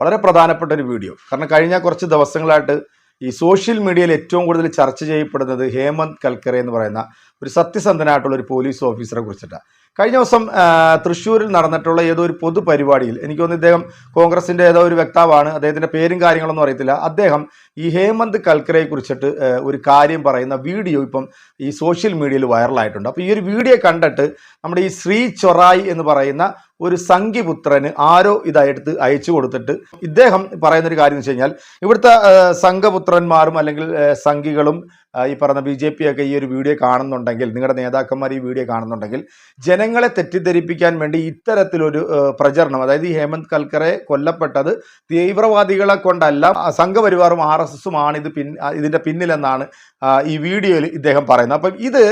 വളരെ പ്രധാനപ്പെട്ട ഒരു വീഡിയോ. കാരണം കഴിഞ്ഞ കുറച്ച് ദിവസങ്ങളായിട്ട് ഈ സോഷ്യൽ മീഡിയയിൽ ഏറ്റവും കൂടുതൽ ചർച്ച ചെയ്യപ്പെടുന്നത് ഹേമന്ത് കൽക്കറെ എന്ന് പറയുന്ന ഒരു സത്യസന്ധനായിട്ടുള്ള ഒരു പോലീസ് ഓഫീസറെ കുറിച്ചിട്ടാണ്. കഴിഞ്ഞ ദിവസം തൃശ്ശൂരിൽ നടന്നിട്ടുള്ള ഏതോ ഒരു പൊതുപരിപാടിയിൽ എനിക്ക് തോന്നുന്നു ഇദ്ദേഹം കോൺഗ്രസിന്റെ ഏതോ ഒരു വ്യക്താവാണ്. അദ്ദേഹത്തിന്റെ പേരും കാര്യങ്ങളൊന്നും അറിയത്തില്ല. അദ്ദേഹം ഈ ഹേമന്ത് കൽക്കരയെ കുറിച്ചിട്ട് ഒരു കാര്യം പറയുന്ന വീഡിയോ ഇപ്പം ഈ സോഷ്യൽ മീഡിയയിൽ വൈറലായിട്ടുണ്ട്. അപ്പോൾ ഈ ഒരു വീഡിയോ കണ്ടിട്ട് നമ്മുടെ ഈ ശ്രീ ചൊറായി എന്ന് പറയുന്ന ഒരു സംഘിപുത്രന് ആരോ ഇതായിട്ട് അയച്ചു കൊടുത്തിട്ട് ഇദ്ദേഹം പറയുന്നൊരു കാര്യം എന്ന് വെച്ച് കഴിഞ്ഞാൽ ഇവിടുത്തെ സംഘപുത്രന്മാരും അല്ലെങ്കിൽ സംഘികളും ഈ പറഞ്ഞ ബി ജെ പി ഒക്കെ ഈ ഒരു വീഡിയോ കാണുന്നുണ്ടെങ്കിൽ നിങ്ങളുടെ നേതാക്കന്മാർ ഈ വീഡിയോ കാണുന്നുണ്ടെങ്കിൽ ജനങ്ങളെ തെറ്റിദ്ധരിപ്പിക്കാൻ വേണ്ടി ഇത്തരത്തിലൊരു പ്രചരണം അതായത് ഈ ഹേമന്ത് കൽക്കറെ കൊല്ലപ്പെട്ടത് തീവ്രവാദികളെ കൊണ്ടല്ല സംഘപരിവാറും ആർ എസ് എസും ആണ് ഇത് പിൻ ഇതിന്റെ പിന്നിലെന്നാണ് ഈ വീഡിയോയിൽ ഇദ്ദേഹം പറയുന്നത്. അപ്പം ഇത്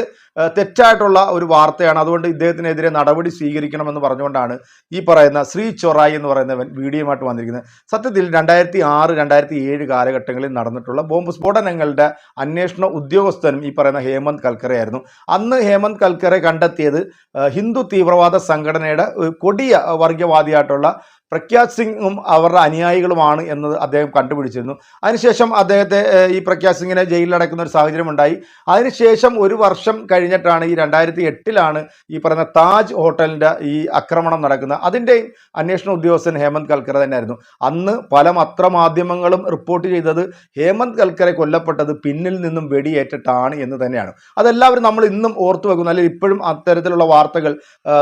തെറ്റായിട്ടുള്ള ഒരു വാർത്തയാണ്. അതുകൊണ്ട് ഇദ്ദേഹത്തിനെതിരെ നടപടി സ്വീകരിക്കണമെന്ന് പറഞ്ഞുകൊണ്ടാണ് ഈ പറയുന്ന ശ്രീ ചൊറായി എന്ന് പറയുന്നവൻ വീഡിയോയുമായിട്ട് വന്നിരിക്കുന്നത്. സത്യത്തിൽ രണ്ടായിരത്തി ആറ് രണ്ടായിരത്തി ഏഴ് കാലഘട്ടങ്ങളിൽ നടന്നിട്ടുള്ള ബോംബ് സ്ഫോടനങ്ങളുടെ അന്വേഷണ ഉദ്യോഗസ്ഥനും ഈ പറയുന്ന ഹേമന്ത് കൽക്കറെ ആയിരുന്നു അന്ന് ഹേമന്ത് കൽക്കറെ കണ്ടെത്തിയത് ഹിന്ദു തീവ്രവാദ സംഘടനയുടെ കൊടിയ വർഗീയവാദിയായിട്ടുള്ള പ്രഖ്യാത് സിംഗും അവരുടെ അനുയായികളുമാണ് എന്ന് അദ്ദേഹം കണ്ടുപിടിച്ചിരുന്നു. അതിനുശേഷം അദ്ദേഹത്തെ ഈ പ്രഖ്യാത് സിംഗിനെ ജയിലിലടക്കുന്ന ഒരു സാഹചര്യം ഉണ്ടായി അതിനുശേഷം ഒരു വർഷം കഴിഞ്ഞിട്ടാണ് ഈ രണ്ടായിരത്തി എട്ടിലാണ് ഈ പറയുന്ന താജ് ഹോട്ടലിന്റെ ഈ ആക്രമണം നടക്കുന്നത്. അതിന്റെയും അന്വേഷണ ഉദ്യോഗസ്ഥൻ ഹേമന്ത് കൽക്കർ തന്നെയായിരുന്നു. അന്ന് പല പത്രമാധ്യമങ്ങളും റിപ്പോർട്ട് ചെയ്തത് ഹേമന്ത് കൽക്കറെ കൊല്ലപ്പെട്ടത് പിന്നിൽ നിന്നും വെടിയേറ്റിട്ടാണ് എന്ന് തന്നെയാണ്. അതെല്ലാവരും നമ്മൾ ഇന്നും ഓർത്തു വെക്കുന്നു. അല്ലെങ്കിൽ ഇപ്പോഴും അത്തരത്തിലുള്ള വാർത്തകൾ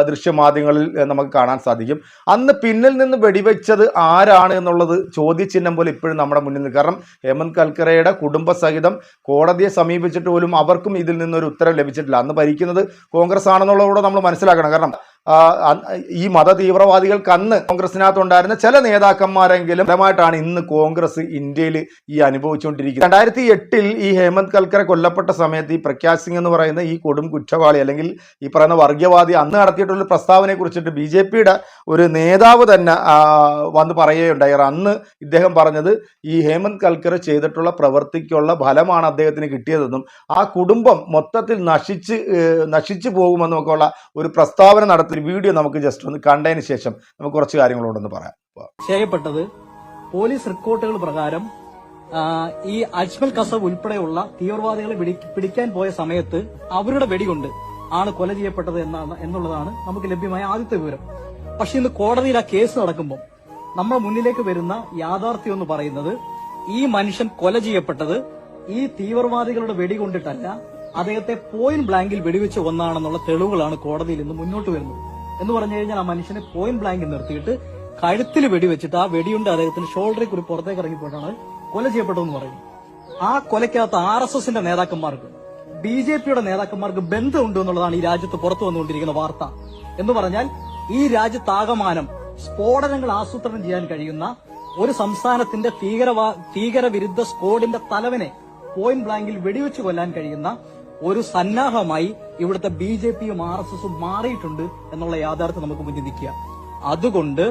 ദൃശ്യമാധ്യമങ്ങളിൽ നമുക്ക് കാണാൻ സാധിക്കും. അന്ന് പിന്നിൽ നിന്ന് വെടിവെച്ചത് ആരാണ് എന്നുള്ളത് ചോദ്യചിഹ്നം പോലെ ഇപ്പോഴും നമ്മുടെ മുന്നിൽ കാരണം ഹേമന്ത് കൽക്കറയുടെ കുടുംബസഹിതം കോടതിയെ സമീപിച്ചിട്ട് പോലും അവർക്കും ഇതിൽ നിന്നൊരു ഉത്തരം ലഭിച്ചിട്ടില്ല. അന്ന് ഭരിക്കുന്നത് കോൺഗ്രസ് ആണെന്നുള്ളതുകൂടെ നമ്മൾ മനസ്സിലാക്കണം. കാരണം ഈ മത തീവ്രവാദികൾക്ക് അന്ന് കോൺഗ്രസിനകത്തുണ്ടായിരുന്ന ചില നേതാക്കന്മാരെങ്കിലും ഫലമായിട്ടാണ് ഇന്ന് കോൺഗ്രസ് ഇന്ത്യയിൽ ഈ അനുഭവിച്ചുകൊണ്ടിരിക്കുന്നത്. രണ്ടായിരത്തി എട്ടിൽ ഈ ഹേമന്ത് കൽക്കര കൊല്ലപ്പെട്ട സമയത്ത് ഈ പ്രഖ്യാസ് സിംഗ് എന്ന് പറയുന്ന ഈ കൊടും കുറ്റവാളി അല്ലെങ്കിൽ ഈ പറയുന്ന വർഗീയവാദി അന്ന് നടത്തിയിട്ടുള്ള പ്രസ്താവനയെ കുറിച്ചിട്ട് ബി ജെ പിയുടെ ഒരു നേതാവ് തന്നെ വന്ന് പറയുകയുണ്ടായി. അന്ന് ഇദ്ദേഹം പറഞ്ഞത് ഈ ഹേമന്ത് കൽക്കര ചെയ്തിട്ടുള്ള പ്രവൃത്തിക്കുള്ള ഫലമാണ് അദ്ദേഹത്തിന് കിട്ടിയതെന്നും ആ കുടുംബം മൊത്തത്തിൽ നശിച്ച് നശിച്ചു പോകുമെന്നൊക്കെയുള്ള ഒരു പ്രസ്താവന നടത്തി ഒരു വീഡിയോ നമുക്ക് ജസ്റ്റ് ഒന്ന് കണ്ടതിന് ശേഷം നമുക്ക് കുറച്ച് കാര്യങ്ങളോടൊന്ന് പറയാം. ചെയ്യപ്പെട്ടത് പോലീസ് റിപ്പോർട്ടുകൾ പ്രകാരം ഈ അജ്മൽ കസബ് ഉൾപ്പെടെയുള്ള തീവ്രവാദികളെ പിടിക്കാൻ പോയ സമയത്ത് അവരുടെ വെടികൊണ്ട് ആണ് കൊല ചെയ്യപ്പെട്ടത് എന്നാണ് എന്നുള്ളതാണ് നമുക്ക് ലഭ്യമായ ആദ്യത്തെ വിവരം. പക്ഷെ ഇന്ന് കോടതിയിൽ ആ കേസ് നടക്കുമ്പോൾ നമ്മുടെ മുന്നിലേക്ക് വരുന്ന യാഥാർത്ഥ്യം എന്ന് പറയുന്നത് ഈ മനുഷ്യൻ കൊല ചെയ്യപ്പെട്ടത് ഈ തീവ്രവാദികളുടെ വെടികൊണ്ടിട്ടല്ല അദ്ദേഹത്തെ പോയിന്റ് ബ്ലാങ്കിൽ വെടിവെച്ച് ഒന്നാണെന്നുള്ള തെളിവുകളാണ് കോടതിയിൽ നിന്ന് മുന്നോട്ട് വരുന്നത്. എന്ന് പറഞ്ഞു കഴിഞ്ഞാൽ ആ മനുഷ്യനെ പോയിന്റ് ബ്ലാങ്കിൽ നിർത്തിയിട്ട് കഴുത്തിൽ വെടിവെച്ചിട്ട് ആ വെടിയുണ്ട് അദ്ദേഹത്തിന് ഷോൾഡറിൽ കൂടി പുറത്തേക്ക് ഇറങ്ങിപ്പോയിട്ടാണ് കൊല ചെയ്യപ്പെട്ടതെന്ന് പറയും. ആ കൊലയ്ക്കകത്ത് ആർ എസ് എസിന്റെ നേതാക്കന്മാർക്ക് ബി ജെ പിയുടെ നേതാക്കന്മാർക്ക് ബന്ധമുണ്ട് എന്നുള്ളതാണ് ഈ രാജ്യത്ത് പുറത്തു വന്നുകൊണ്ടിരിക്കുന്ന വാർത്ത. എന്ന് പറഞ്ഞാൽ ഈ രാജ്യത്താകമാനം സ്ഫോടനങ്ങൾ ആസൂത്രണം ചെയ്യാൻ കഴിയുന്ന ഒരു സംസ്ഥാനത്തിന്റെ ഭീകരവാ ഭീകരവിരുദ്ധ സ്ക്വാഡിന്റെ തലവനെ പോയിന്റ് ബ്ലാങ്കിൽ വെടിവെച്ച് കൊല്ലാൻ കഴിയുന്ന ഒരു സന്നാഹമായി ഇവിടുത്തെ ബി ജെ പിയും ആർ എസ് എസും മാറിയിട്ടുണ്ട് എന്നുള്ള യാഥാർത്ഥ്യം നമുക്ക് മുന്നിൽ നിൽക്കുക. അതുകൊണ്ട്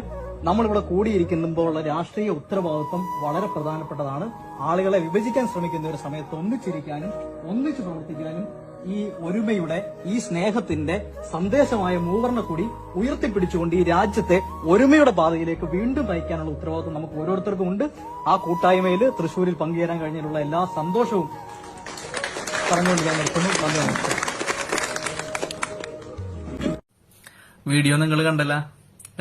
നമ്മളിവിടെ കൂടിയിരിക്കുമ്പോൾ ഉള്ള രാഷ്ട്രീയ ഉത്തരവാദിത്വം വളരെ പ്രധാനപ്പെട്ടതാണ്. ആളുകളെ വിഭജിക്കാൻ ശ്രമിക്കുന്ന ഒരു സമയത്ത് ഒന്നിച്ചിരിക്കാനും ഒന്നിച്ചു പ്രവർത്തിക്കാനും ഈ ഒരുമയുടെ ഈ സ്നേഹത്തിന്റെ സന്ദേശമായ മൂവർണ കൂടി ഉയർത്തിപ്പിടിച്ചുകൊണ്ട് ഈ രാജ്യത്തെ ഒരുമയുടെ പാതയിലേക്ക് വീണ്ടും നയിക്കാനുള്ള ഉത്തരവാദിത്വം നമുക്ക് ഓരോരുത്തർക്കും ഉണ്ട്. ആ കൂട്ടായ്മയിൽ തൃശൂരിൽ പങ്കുചേരാൻ കഴിഞ്ഞതിലുള്ള എല്ലാ സന്തോഷവും പറഞ്ഞുകൊണ്ട് ഞാൻ നിർത്തുന്നു. നന്ദി നമസ്കാരം. വീഡിയോ നിങ്ങൾ കണ്ടല്ല.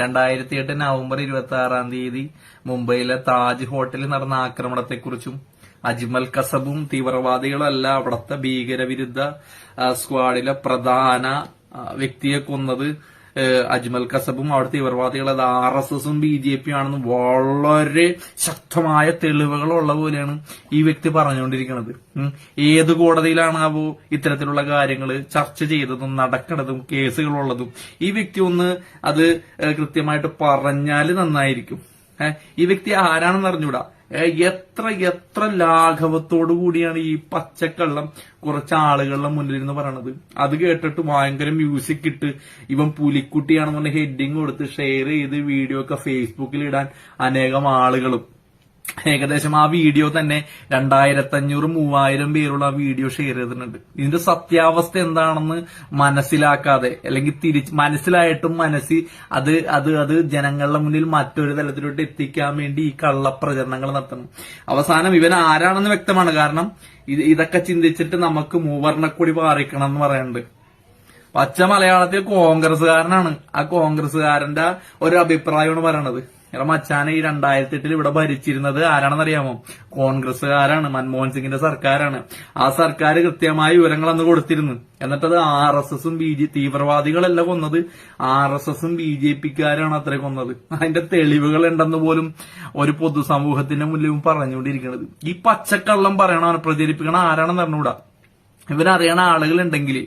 രണ്ടായിരത്തി എട്ട് നവംബർ ഇരുപത്തി ആറാം തീയതി മുംബൈയിലെ താജ് ഹോട്ടലിൽ നടന്ന ആക്രമണത്തെക്കുറിച്ചും അജ്മൽ കസബും തീവ്രവാദികളല്ല അവിടുത്തെ ഭീകരവിരുദ്ധ സ്ക്വാഡിലെ പ്രധാന വ്യക്തിയെ കൊന്നത് അജ്മൽ കസബും അവിടെ തീവ്രവാദികൾ അത് ആർ എസ് എസും ബി ജെ പി ആണെന്ന് വളരെ ശക്തമായ തെളിവുകളുള്ള പോലെയാണ് ഈ വ്യക്തി പറഞ്ഞുകൊണ്ടിരിക്കുന്നത്. ഏത് കോടതിയിലാണാവോ ഇത്തരത്തിലുള്ള കാര്യങ്ങൾ ചർച്ച ചെയ്തതും നടക്കുന്നതും കേസുകളുള്ളതും? ഈ വ്യക്തി ഒന്ന് അത് കൃത്യമായിട്ട് പറഞ്ഞാൽ നന്നായിരിക്കും. ഈ വ്യക്തി ആരാണെന്ന് അറിഞ്ഞൂടാ? എത്ര എത്ര ലാഘവത്തോടു കൂടിയാണ് ഈ പച്ചക്കള്ളം കുറച്ച് ആളുകളുടെ മുന്നിലിരുന്ന് പറയണത്? അത് കേട്ടിട്ട് ഭയങ്കര മ്യൂസിക് ഇട്ട് ഇവൻ പുലിക്കുട്ടിയാണെന്ന് പറഞ്ഞ ഹെഡിങ് കൊടുത്ത് ഷെയർ ചെയ്ത് വീഡിയോ ഒക്കെ ഫേസ്ബുക്കിൽ ഇടാൻ അനേകം ആളുകളും. ഏകദേശം ആ വീഡിയോ തന്നെ രണ്ടായിരത്തി അഞ്ഞൂറ് മൂവായിരം പേരുള്ള ആ വീഡിയോ ഷെയർ ചെയ്തിട്ടുണ്ട്. ഇതിന്റെ സത്യാവസ്ഥ എന്താണെന്ന് മനസ്സിലാക്കാതെ അല്ലെങ്കിൽ തിരിച്ച് മനസ്സിലായിട്ടും മനസ്സി അത് അത് അത് ജനങ്ങളുടെ മുന്നിൽ മറ്റൊരു തലത്തിലോട്ട് എത്തിക്കാൻ വേണ്ടി ഈ കള്ളപ്രചരണങ്ങൾ നടത്തണം അവസാനം ഇവൻ ആരാണെന്ന് വ്യക്തമാണ്. കാരണം ഇത് ഇതൊക്കെ ചിന്തിച്ചിട്ട് നമുക്ക് മൂവർണക്കൊടി പാറിക്കണം എന്ന് പറയുന്നുണ്ട്. പച്ച മലയാളത്തിൽ കോൺഗ്രസ്സുകാരനാണ്. ആ കോൺഗ്രസ്സുകാരന്റെ ഒരു അഭിപ്രായമാണ് പറയണത്. എടാ മച്ചാനെ ഈ രണ്ടായിരത്തി എട്ടിൽ ഇവിടെ ഭരിച്ചിരുന്നത് ആരാണെന്നറിയാമോ? കോൺഗ്രസ്സുകാരാണ് മൻമോഹൻ സിംഗിന്റെ സർക്കാരാണ്. ആ സർക്കാർ കൃത്യമായ വിവരങ്ങൾ അന്ന് കൊടുത്തിരുന്നു. എന്നിട്ടത് ആർ എസ് എസും ബി ജെ തീവ്രവാദികളല്ല കൊന്നത്. ആർ എസ് എസും ബി ജെ പിക്കാരാണ് അത്ര കൊന്നത്. അതിന്റെ തെളിവുകൾ ഉണ്ടെന്ന് പോലും ഒരു പൊതുസമൂഹത്തിന്റെ മുന്നിലും പറഞ്ഞുകൊണ്ടിരിക്കുന്നത് ഈ പച്ചക്കള്ളം പറയണ പ്രചരിപ്പിക്കണ ആരാണെന്ന് അറിഞ്ഞുകൂടാ? ഇവരറിയണ ആളുകൾ ഉണ്ടെങ്കിൽ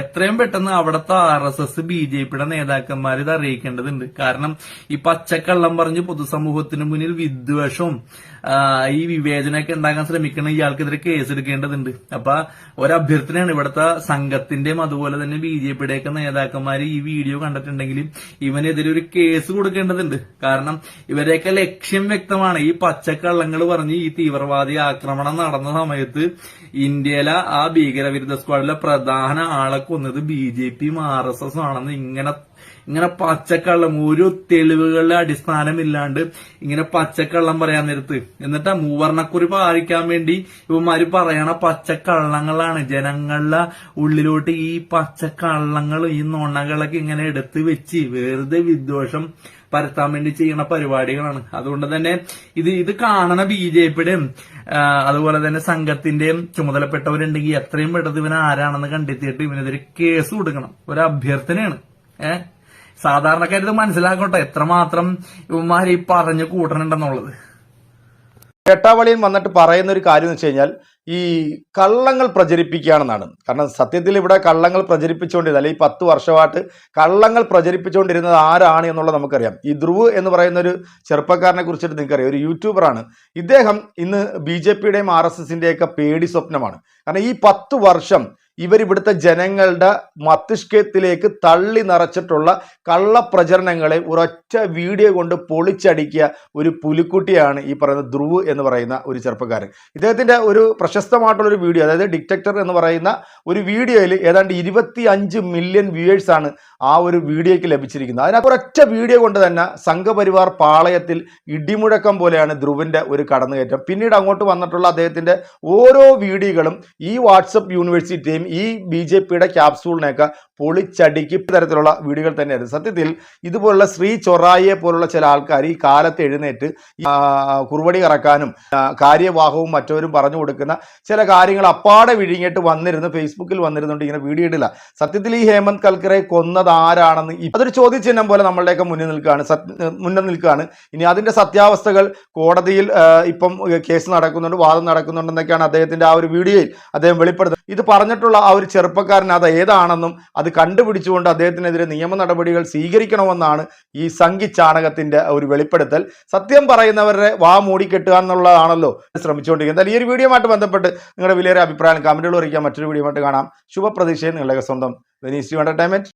എത്രയും പെട്ടെന്ന് അവിടുത്തെ R S S B J പിയുടെ നേതാക്കന്മാർ ഇത് അറിയിക്കേണ്ടതുണ്ട്. കാരണം ഈ പച്ചക്കള്ളം പറഞ്ഞ് പൊതുസമൂഹത്തിന് മുന്നിൽ വിദ്വേഷവും ഈ വിവേചനമൊക്കെ ഉണ്ടാക്കാൻ ശ്രമിക്കുന്ന ഇയാൾക്കെതിരെ കേസ് എടുക്കേണ്ടതുണ്ട് അപ്പൊ ഒരഭ്യർത്ഥനയാണ് ഇവിടുത്തെ സംഘത്തിന്റെയും അതുപോലെ തന്നെ ബി ജെ പിയുടെ ഒക്കെ നേതാക്കന്മാർ ഈ വീഡിയോ കണ്ടിട്ടുണ്ടെങ്കിൽ ഇവനെതിരെ ഒരു കേസ് കൊടുക്കേണ്ടതുണ്ട്. കാരണം ഇവരെയൊക്കെ ലക്ഷ്യം വ്യക്തമാണ്. ഈ പച്ചക്കള്ളങ്ങൾ പറഞ്ഞ് ഈ തീവ്രവാദി ആക്രമണം നടന്ന സമയത്ത് ഇന്ത്യയിലെ ആ ഭീകരവിരുദ്ധ സ്ക്വാഡിലെ പ്രധാന ആളെ കൊന്നത് ബി ജെ പിയും ആർ എസ് എസും ആണെന്ന് ഇങ്ങനെ ഇങ്ങനെ പച്ചക്കള്ളം ഒരു തെളിവുകളുടെ അടിസ്ഥാനമില്ലാണ്ട് ഇങ്ങനെ പച്ചക്കള്ളം പറയാൻ നേരത്ത്. എന്നിട്ട് മൂവർണക്കുറി പാലിക്കാൻ വേണ്ടി ഇവന്മാര് പറയണ പച്ചക്കള്ളങ്ങളാണ്. ജനങ്ങളുടെ ഉള്ളിലോട്ട് ഈ പച്ചക്കള്ളങ്ങൾ ഈ നുണകളൊക്കെ ഇങ്ങനെ എടുത്ത് വെച്ച് വെറുതെ വിദ്വേഷം പരത്താൻ വേണ്ടി ചെയ്യുന്ന പരിപാടികളാണ്. അതുകൊണ്ട് തന്നെ ഇത് ഇത് കാണണ ബി ജെ പിയുടെയും അതുപോലെ തന്നെ സംഘത്തിന്റെയും ചുമതലപ്പെട്ടവരുണ്ടെങ്കിൽ എത്രയും പെട്ടെന്ന് ഇവൻ ആരാണെന്ന് കണ്ടെത്തിയിട്ട് ഇവനെതിരെ കേസ് കൊടുക്കണം. ഒരു അഭ്യർത്ഥനയാണ്. ഏഹ് സാധാരണക്കാരിത് മനസ്സിലാക്കട്ടെ. എത്രമാത്രം ഇവന്മാർ ഈ പറഞ്ഞു കൂട്ടണുണ്ടെന്നുള്ളത്. എട്ടാവളിയൻ വന്നിട്ട് പറയുന്ന ഒരു കാര്യം എന്ന് വെച്ച് കഴിഞ്ഞാൽ ഈ കള്ളങ്ങൾ പ്രചരിപ്പിക്കുകയാണെന്നാണ് കാരണം സത്യത്തിൽ ഇവിടെ കള്ളങ്ങൾ പ്രചരിപ്പിച്ചുകൊണ്ടിരുന്നത് അല്ലെങ്കിൽ പത്ത് വർഷമായിട്ട് കള്ളങ്ങൾ പ്രചരിപ്പിച്ചുകൊണ്ടിരുന്നത് ആരാണ് എന്നുള്ളത് നമുക്കറിയാം. ഈ ധ്രുവ് എന്ന് പറയുന്ന ഒരു ചെറുപ്പക്കാരനെ കുറിച്ചിട്ട് നിങ്ങൾക്കറിയാം. ഒരു യൂട്യൂബറാണ്. ഇദ്ദേഹം ഇന്ന് ബി ജെ പിയുടെയും ആർ എസ് എസിന്റെയൊക്കെ പേടി സ്വപ്നമാണ്. കാരണം ഈ പത്ത് വർഷം ഇവരിവിടുത്തെ ജനങ്ങളുടെ മസ്തിഷ്കത്തിലേക്ക് തള്ളി നിറച്ചിട്ടുള്ള കള്ളപ്രചരണങ്ങളെ ഒരൊറ്റ വീഡിയോ കൊണ്ട് പൊളിച്ചടിക്കിയ ഒരു പുലിക്കുട്ടിയാണ് ഈ പറയുന്ന ധ്രുവ് എന്ന് പറയുന്ന ഒരു ചെറുപ്പക്കാരൻ. ഇദ്ദേഹത്തിന്റെ ഒരു പ്രശസ്തമായിട്ടുള്ള ഒരു വീഡിയോ അതായത് ഡിറ്റക്ടർ എന്ന് പറയുന്ന ഒരു വീഡിയോയിൽ ഏതാണ്ട് ഇരുപത്തി അഞ്ച് മില്യൺ വ്യൂവേഴ്സാണ് ആ ഒരു വീഡിയോയ്ക്ക് ലഭിച്ചിരിക്കുന്നത്. അതിനകത്ത് ഒരൊറ്റ വീഡിയോ കൊണ്ട് തന്നെ സംഘപരിവാർ പാളയത്തിൽ ഇടിമുഴക്കം പോലെയാണ് ധ്രുവിന്റെ ഒരു കടന്നുകയറ്റം. പിന്നീട് അങ്ങോട്ട് വന്നിട്ടുള്ള അദ്ദേഹത്തിന്റെ ഓരോ വീഡിയോകളും ഈ വാട്സപ്പ് യൂണിവേഴ്സിറ്റിയും ഈ ബി ജെ പിയുടെ ക്യാപ്സൂളിനെയൊക്കെ പൊളിച്ചടിക്ക് തരത്തിലുള്ള വീടുകൾ തന്നെയാണ് സത്യത്തിൽ ഇതുപോലുള്ള ശ്രീ ചൊറായിയെ പോലുള്ള ചില ആൾക്കാർ ഈ കാലത്ത് എഴുന്നേറ്റ് കുറുവടി കറക്കാനും കാര്യവാഹവും മറ്റവരും പറഞ്ഞു കൊടുക്കുന്ന ചില കാര്യങ്ങൾ അപ്പാടെ വിഴുങ്ങിയിട്ട് വന്നിരുന്ന്. ഫേസ്ബുക്കിൽ വന്നിരുന്നുണ്ട് ഇങ്ങനെ വീഡിയോ ഇടില്ല. സത്യത്തിൽ ഈ ഹേമന്ത് കൽക്കറെ കൊന്നത് ആരാണെന്ന് അതൊരു ചോദ്യചിഹ്നം പോലെ നമ്മളുടെയൊക്കെ മുന്നിൽ നിൽക്കുകയാണ്. മുന്നിൽ നിൽക്കുകയാണ്. ഇനി അതിന്റെ സത്യാവസ്ഥകൾ കോടതിയിൽ ഇപ്പം കേസ് നടക്കുന്നുണ്ട് വാദം നടക്കുന്നുണ്ടെന്നൊക്കെയാണ് അദ്ദേഹത്തിന്റെ ആ ഒരു വീഡിയോയിൽ അദ്ദേഹം വെളിപ്പെടുത്തുന്നത്. ഇത് പറഞ്ഞിട്ടുള്ള ആ ഒരു ചെറുപ്പക്കാരൻ അത് ഏതാണെന്നും അത് കണ്ടുപിടിച്ചുകൊണ്ട് അദ്ദേഹത്തിനെതിരെ നിയമ നടപടികൾ സ്വീകരിക്കണമെന്നാണ് ഈ സംഘി ചാണകത്തിന്റെ ഒരു വെളിപ്പെടുത്തൽ. സത്യം പറയുന്നവരുടെ വാ മൂടിക്കെട്ടുക എന്നുള്ളതാണല്ലോ ശ്രമിച്ചുകൊണ്ടിരിക്കുന്നത്. ഈ ഒരു വീഡിയോമായിട്ട് ബന്ധപ്പെട്ട് നിങ്ങളുടെ വിലയേറെ അഭിപ്രായം കമന്റുകൾ അറിയിക്കാം മറ്റൊരു വീഡിയോ ആയിട്ട് കാണാം. ശുഭപ്രതീക്ഷയും നിങ്ങളുടെ സ്വന്തം വെനീസ് എന്റർടൈൻമെന്റ്